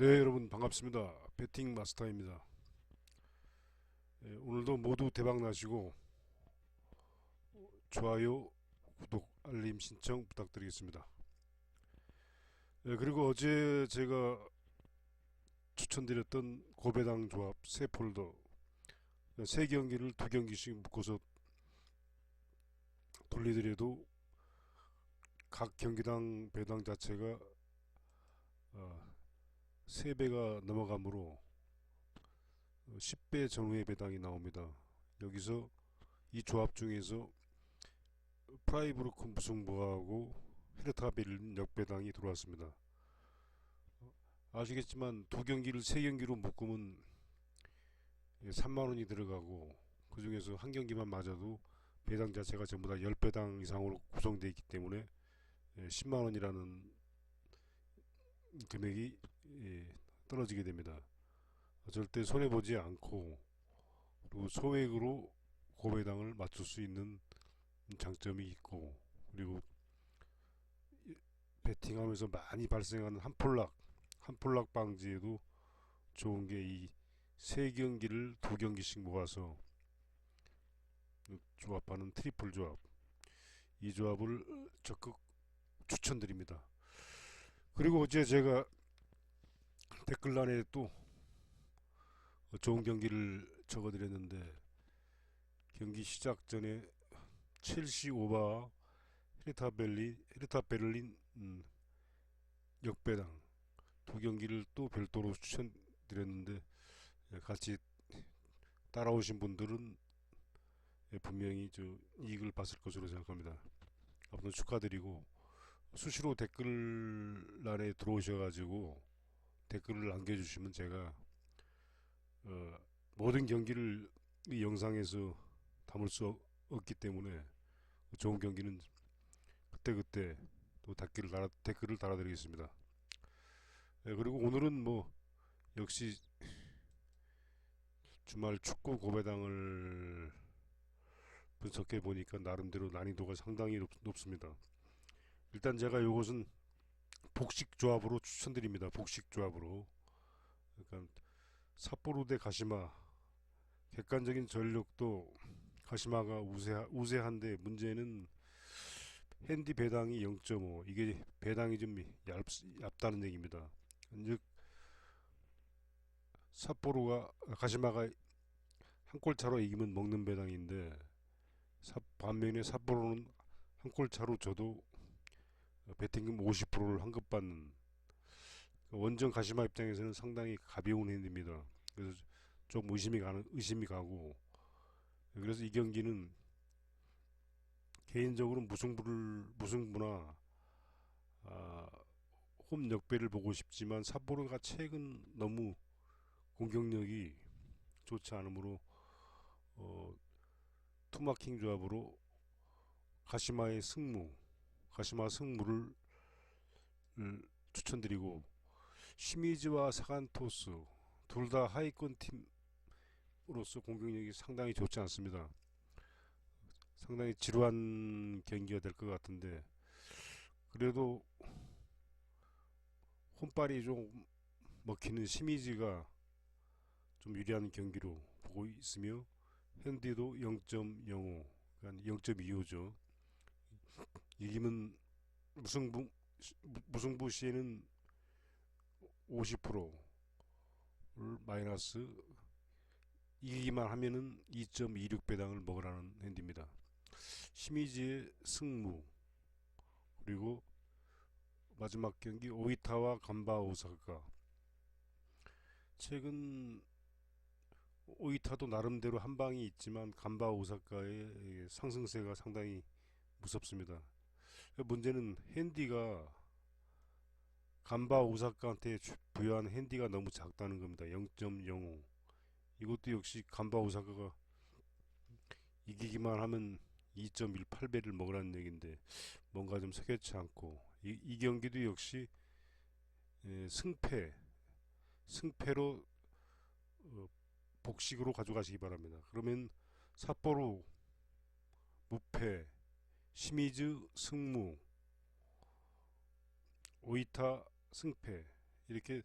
네, 여러분 반갑습니다. 배팅 마스터입니다. 예, 오늘도 모두 대박 나시고 좋아요, 구독, 알림 신청 부탁드리겠습니다. 예, 그리고 어제 제가 추천드렸던 고배당 조합 세 폴더 세 경기를 두 경기씩 묶어서 돌리더라도 각 경기당 배당 자체가 어, 3배가 넘어가므로 10배 전후의 배당이 나옵니다. 여기서 이 조합 중에서 프라이브루크 무승부하고 헤르타 베를린 역배당이 들어왔습니다. 아시겠지만 두 경기를 세 경기로 묶으면 3만원이 들어가고 그 중에서 한 경기만 맞아도 배당 자체가 전부 다 10배당 이상으로 구성되어 있기 때문에 10만원이라는 금액이 예, 떨어지게 됩니다. 절대 손해보지 않고 그리고 소액으로 고배당을 맞출 수 있는 장점이 있고 그리고 베팅하면서 많이 발생하는 한폴락 한폴락 방지에도 좋은 게 이 세 경기를 두 경기씩 모아서 조합하는 트리플 조합 이 조합을 적극 추천드립니다. 그리고 어제 제가 댓글란에 또 좋은 경기를 적어드렸는데 경기 시작 전에 첼시 오바 헤르타 벨리 헤르타 베를린 음, 역배당 두 경기를 또 별도로 추천드렸는데 예, 같이 따라오신 분들은 예, 분명히 저 이익을 봤을 것으로 생각합니다. 아무튼 축하드리고 수시로 댓글란에 들어오셔가지고 댓글을 남겨주시면 제가 어, 모든 경기를 이 영상에서 담을 수 없기 때문에 좋은 경기는 그때 그때 또 댓글을 달아, 댓글을 달아드리겠습니다. 예, 그리고 오늘은 뭐 역시 주말 축구 고배당을 분석해 보니까 나름대로 난이도가 상당히 높, 높습니다. 일단 제가 요것은 복식 조합으로 추천드립니다. 복식 조합으로. 그러니까 삿포로 대 가시마 객관적인 전력도 가시마가 우세 우세한데 문제는 핸디 배당이 0.5 이게 배당이 좀 얇, 얇다는 얘기입니다. 즉 삿포로가 가시마가 한 골 차로 이기면 먹는 배당인데 사, 반면에 삿포로는 한 골 차로 줘도 배팅금 50%를 환급받는 원정 가시마 입장에서는 상당히 가벼운 핸드입니다. 그래서 좀 의심이 가는 의심이 가고 그래서 이 경기는 개인적으로 무승부를 무승부나 아, 홈 역배를 보고 싶지만 삿포로가 최근 너무 공격력이 좋지 않으므로 어, 투마킹 조합으로 가시마의 승무 가시마 승무를 추천드리고 시미즈와 사간토스 둘 다 하위권 팀으로서 공격력이 상당히 좋지 않습니다. 상당히 지루한 경기가 될 것 같은데 그래도 홈발이 좀 먹히는 시미즈가 좀 유리한 경기로 보고 있으며 현디도 0.05 그러니까 0.25죠. 이기면 무승부 무승부 시에는 50%를 마이너스 이기기만 하면은 2.26배당을 먹으라는 핸디입니다. 시미즈의 승무 그리고 마지막 경기 오이타와 간바 오사카 최근 오이타도 나름대로 한 방이 있지만 간바 오사카의 상승세가 상당히 무섭습니다. 문제는 핸디가 간바 오사카한테 부여한 핸디가 너무 작다는 겁니다. 0.05 이것도 역시 간바 오사카가 이기기만 하면 2.18배를 먹으라는 얘기인데 뭔가 좀 석연치 않고 이, 이 경기도 역시 에, 승패 승패로 어, 복식으로 가져가시기 바랍니다. 그러면 삿포로 무패 시미즈 승무 오이타 승패 이렇게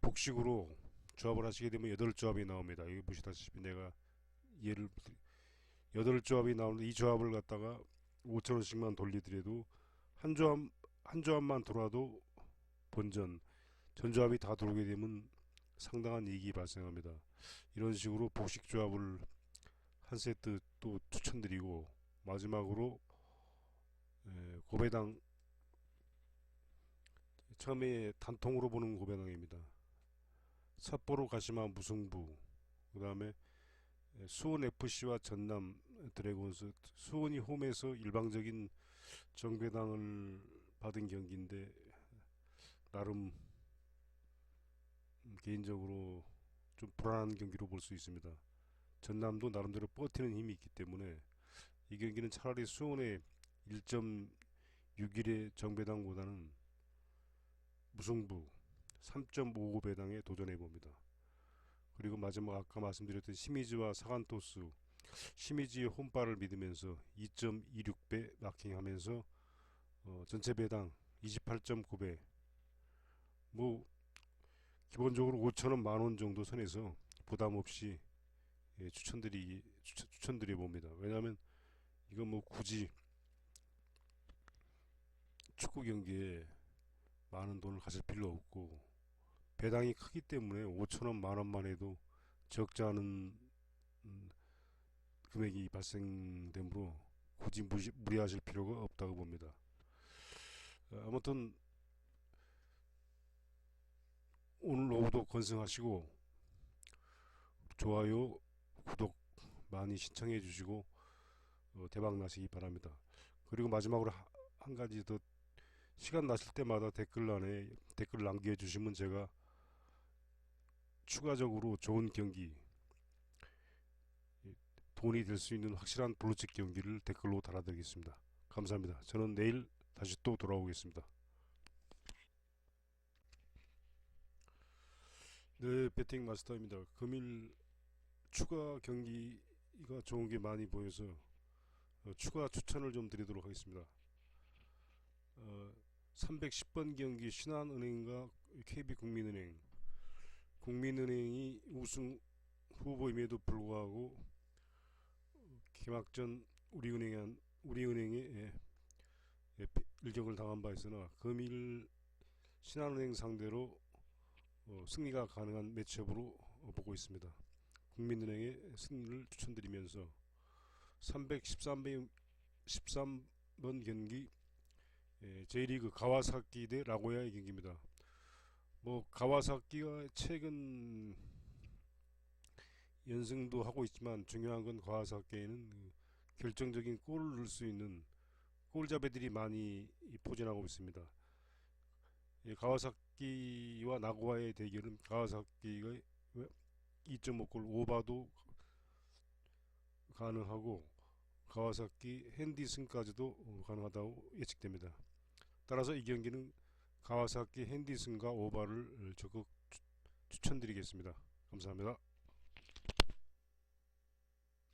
복식으로 조합을 하시게 되면 여덟 조합이 나옵니다. 여기 보시다시피 내가 예를 들- 여덟 조합이 나오는데 이 조합을 갖다가 5천 원씩만 돌리더라도 한 조합 한 조합만 돌아도 본전 전 조합이 다 들어오게 되면 상당한 이익이 발생합니다. 이런 식으로 복식 조합을 한 세트 또 추천드리고 마지막으로 에, 고배당 처음에 단통으로 보는 고배당입니다. 삿포로 가시마 무승부 그 다음에 수원 FC와 전남 드래곤스 수원이 홈에서 일방적인 정배당을 받은 경기인데 나름 음, 개인적으로 좀 불안한 경기로 볼 수 있습니다. 전남도 나름대로 버티는 힘이 있기 때문에 이 경기는 차라리 수원의 1.61의 정배당보다는 무승부 3.55 배당에 도전해 봅니다. 그리고 마지막 아까 말씀드렸던 시미즈와 사간토스 시미즈의 홈발을 믿으면서 2.26배 마킹하면서 어, 전체 배당 28.9배 뭐 기본적으로 5천원 만원 정도 선에서 부담 없이 예, 추천드리 추천, 추천드려 봅니다. 왜냐하면 이거 뭐 굳이 축구 경기에 많은 돈을 가질 필요 없고 배당이 크기 때문에 5천원 만원만 해도 적지 않은 음, 금액이 발생되므로 굳이 무시, 무리하실 필요가 없다고 봅니다. 어, 아무튼 오늘 오후도 건승하시고 좋아요, 구독 많이 신청해 주시고 어, 대박 나시기 바랍니다. 그리고 마지막으로 하- 한 가지 더 시간 나실 때마다 댓글란에 댓글 남겨 주시면 제가 추가적으로 좋은 경기 이, 돈이 될 수 있는 확실한 블루칩 경기를 댓글로 달아드리겠습니다. 감사합니다. 저는 내일 다시 또 돌아오겠습니다. 네, 배팅 마스터입니다. 금일 추가 경기가 좋은 게 많이 보여서 어, 추가 추천을 좀 드리도록 하겠습니다. 어, 310번 경기 신한은행과 KB국민은행 국민은행이 우승 후보임에도 불구하고 개막전 우리은행한 우리은행에 예, 예, 피- 일격을 당한 바 있으나 금일 신한은행 상대로 어, 승리가 가능한 매치업으로 어, 보고 있습니다. 국민은행의 승리를 추천드리면서 313번 13번 경기 예, J리그 가와사키 대 라고야의 경기입니다. 뭐 가와사키가 최근 연승도 하고 있지만 중요한 건 가와사키에는 그 결정적인 골을 넣을 수 있는 골잡이들이 많이 이 포진하고 있습니다. 예, 가와사키와 나고야의 대결은 가와사키가 2.5골 오바도 가능하고 가와사키 핸디슨까지도 어, 가능하다고 예측됩니다. 따라서 이 경기는 가와사키 핸디슨과 오바를 적극 추- 추천드리겠습니다. 감사합니다.